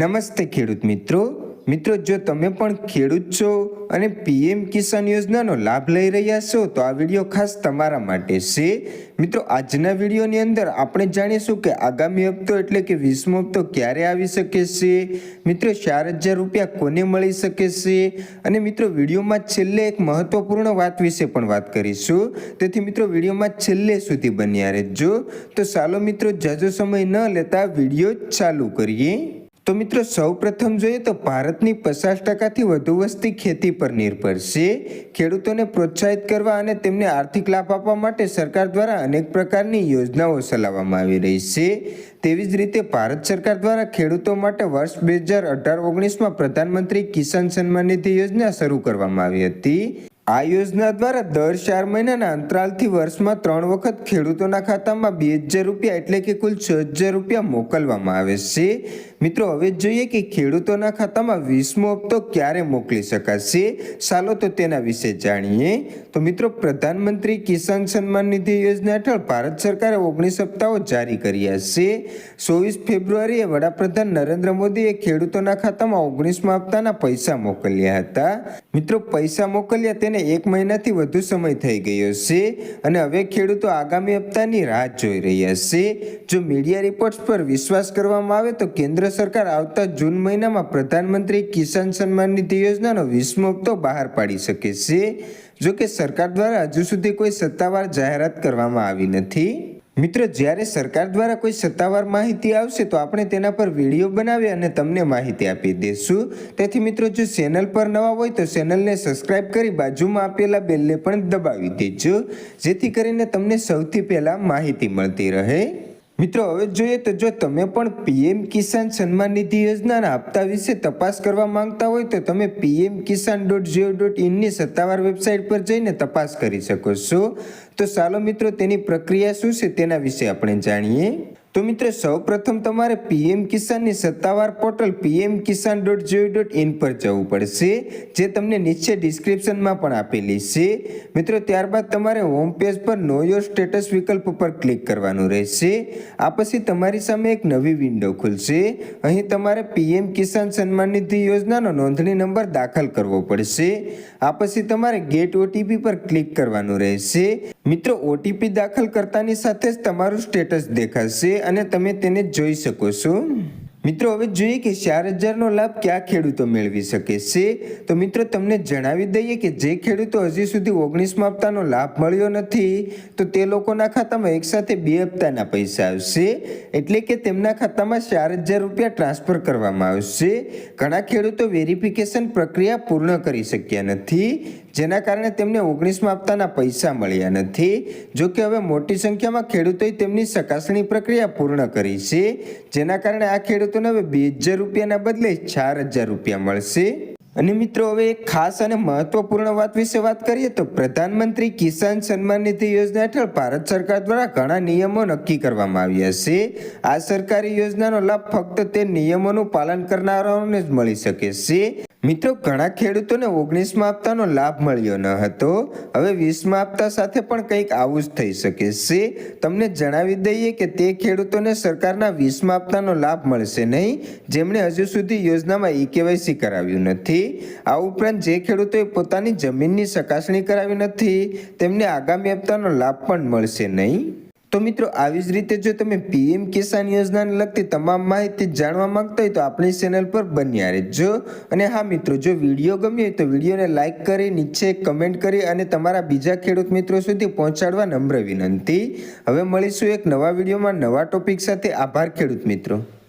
નમસ્તે ખેડૂત મિત્રો. મિત્રો, જો તમે પણ ખેડૂત છો અને પીએમ કિસાન યોજનાનો લાભ લઈ રહ્યા છો, તો આ વીડિયો ખાસ તમારા માટે છે. મિત્રો, આજના વિડીયોની અંદર આપણે જાણીશું કે આગામી હપ્તો એટલે કે વીસમો હપ્તો ક્યારે આવી શકે છે. મિત્રો, ચાર હજાર રૂપિયા કોને મળી શકે છે? અને મિત્રો, વિડીયોમાં છેલ્લે એક મહત્વપૂર્ણ વાત વિશે પણ વાત કરીશું. તેથી મિત્રો, વિડીયોમાં છેલ્લે સુધી બન્યા રહેજો. તો ચાલો મિત્રો, જાજો સમય ન લેતા વીડિયો ચાલુ કરીએ. તો મિત્રો સૌ પ્રથમ જોઈએ તો ભારતની પચાસ ટકાથી વધુ વસ્તી ખેતી પર નિર્ભર છે. ખેડૂતોને પ્રોત્સાહિત કરવા અને તેમને આર્થિક લાભ આપવા માટે સરકાર દ્વારા અનેક પ્રકારની યોજનાઓ ચલાવવામાં આવી રહી છે. તેવી જ રીતે ભારત સરકાર દ્વારા ખેડૂતો માટે વર્ષ બે હજાર અઢાર ઓગણીસમાં પ્રધાનમંત્રી કિસાન સન્માન નિધિ યોજના શરૂ કરવામાં આવી હતી. આ યોજના દ્વારા દર ચાર મહિનાના અંતરાલથી વર્ષમાં ત્રણ વખત ખેડૂતોના ખાતામાં બે હજાર રૂપિયા એટલે કે કુલ છ હજાર રૂપિયા મોકલવામાં આવે છે. મિત્રો, હવે જોઈએ કે ખેડૂતોના ખાતામાં વીસમો હપ્તો ક્યારે મોકલી શકાશે? ચાલો તો તેના વિશે જાણીએ. તો મિત્રો, પ્રધાનમંત્રી કિસાન સન્માન નિધિ યોજના હેઠળ ભારત સરકારે ઓગણીસ હપ્તાઓ જારી કર્યા છે. ચોવીસ ફેબ્રુઆરીએ વડાપ્રધાન નરેન્દ્ર મોદીએ ખેડૂતોના ખાતામાં ઓગણીસમા હપ્તાના પૈસા મોકલ્યા હતા. મિત્રો, પૈસા મોકલ્યા તેને એક મહિનાથી વધુ સમય થઈ ગયો છે અને હવે ખેડૂતો આગામી હપ્તાની રાહ જોઈ રહ્યા છે. જો મીડિયા રિપોર્ટ્સ પર વિશ્વાસ કરવામાં આવે તો કેન્દ્ર સરકાર આવતા જૂન મહિનામાં પ્રધાનમંત્રી કિસાન સન્માન નિધિ યોજનાનો વીસમો હપ્તો બહાર પાડી શકે છે. જો કે સરકાર દ્વારા હજુ સુધી કોઈ સત્તાવાર જાહેરાત કરવામાં આવી નથી. મિત્રો, જ્યારે સરકાર દ્વારા કોઈ સત્તાવાર માહિતી આવશે તો આપણે તેના પર વીડિયો બનાવી અને તમને માહિતી આપી દઈશું તેથી મિત્રો, જો ચેનલ પર નવા હોય તો ચેનલને સબસ્ક્રાઇબ કરી બાજુમાં આપેલા બેલને પણ દબાવી દેજો, જેથી કરીને તમને સૌથી પહેલાં માહિતી મળતી રહે. મિત્રો, હવે જોઈએ તો જો તમે પણ પીએમ કિસાન સન્માન નિધિ યોજનાના હપ્તા વિશે તપાસ કરવા માંગતા હોય તો તમે PM Kisan dot G O dot ઇનની સત્તાવાર વેબસાઇટ પર જઈને તપાસ કરી શકો છો. તો ચાલો મિત્રો, તેની પ્રક્રિયા શું છે તેના વિશે આપણે જાણીએ. તો મિત્રો, સૌપ્રથમ તમારે પીએમ કિસાનની સત્તાવાર portal PM Kisan dot G O dot in પર જવું પડશે, જે તમને નીચે ડિસ્ક્રિપ્શનમાં પણ આપેલી છે. મિત્રો, ત્યારબાદ તમારે હોમ પેજ પર નો યોર સ્ટેટસ વિકલ્પ પર ક્લિક કરવાનું રહેશે. આ પછી તમારી સામે એક નવી વિન્ડો ખુલશે. અહીં તમારે પીએમ કિસાન સન્માન નિધિ યોજનાનો નોંધણી નંબર દાખલ કરવો પડશે. આ પછી તમારે ગેટ ઓટીપી પર ક્લિક કરવાનું રહેશે. મિત્રો ઓટીપી દાખલ કરતાની સાથે જ તમારું સ્ટેટસ દેખાશે અને તમે તેને જોઈ શકો છો. મિત્રો, હવે જોઈએ કે ચાર હજારનો લાભ કયા ખેડૂતો મેળવી શકે છે? તો મિત્રો, તમને જણાવી દઈએ કે જે ખેડૂતો હજી સુધી ઓગણીસમાં હપ્તાનો લાભ મળ્યો નથી, તો તે લોકોના ખાતામાં એકસાથે બે હપ્તાના પૈસા આવશે. એટલે કે તેમના ખાતામાં ચાર હજાર રૂપિયા ટ્રાન્સફર કરવામાં આવશે. ઘણા ખેડૂતો વેરિફિકેશન પ્રક્રિયા પૂર્ણ કરી શક્યા નથી, જેના કારણે તેમને ઓગણીસમાં હપ્તાના પૈસા મળ્યા નથી. જોકે હવે મોટી સંખ્યામાં ખેડૂતોએ તેમની ચકાસણી પ્રક્રિયા પૂર્ણ કરી છે, જેના કારણે આ ખેડૂતોને હવે બે હજાર રૂપિયાના બદલે ચાર હજાર રૂપિયા મળશે. અને મિત્રો, હવે એક ખાસ અને મહત્વપૂર્ણ વાત વિશે વાત કરીએ તો પ્રધાનમંત્રી કિસાન સન્માન નિધિ યોજના હેઠળ ભારત સરકાર દ્વારા ઘણા નિયમો નક્કી કરવામાં આવ્યા છે. આ સરકારી યોજનાનો લાભ ફક્ત તે નિયમોનું પાલન કરનારાઓને જ મળી શકે છે. મિત્રો, ઘણા ખેડૂતોને ઓગણીસમાં આપતાનો લાભ મળ્યો ન હતો. હવે વીસમાં આપતા સાથે પણ કંઈક આવું જ થઈ શકે છે. તમને જણાવી દઈએ કે તે ખેડૂતોને સરકારના વીસમાં આપતાનો લાભ મળશે નહીં. જેમણે હજુ સુધી યોજનામાં ઈ કેવાયસી કરાવ્યું નથી. આ ઉપરાંત જે ખેડૂતોએ પોતાની જમીનની ચકાસણી કરાવી નથી, તેમને આગામી હપ્તાનો લાભ પણ મળશે નહીં. તો મિત્રો, આવી જ રીતે જો તમે પીએમ કિસાન યોજનાને લગતી તમામ માહિતી જાણવા માંગતા હોય તો આપણી ચેનલ પર બન્યા રહેજો. અને હા મિત્રો, જો વીડિયો ગમ્યો હોય તો વિડીયોને લાઇક કરી, નીચે કમેન્ટ કરી અને તમારા બીજા ખેડૂત મિત્રો સુધી પહોંચાડવા નમ્ર વિનંતી. હવે મળીશું એક નવા વિડીયોમાં નવા ટોપિક સાથે. આભાર ખેડૂત મિત્રો.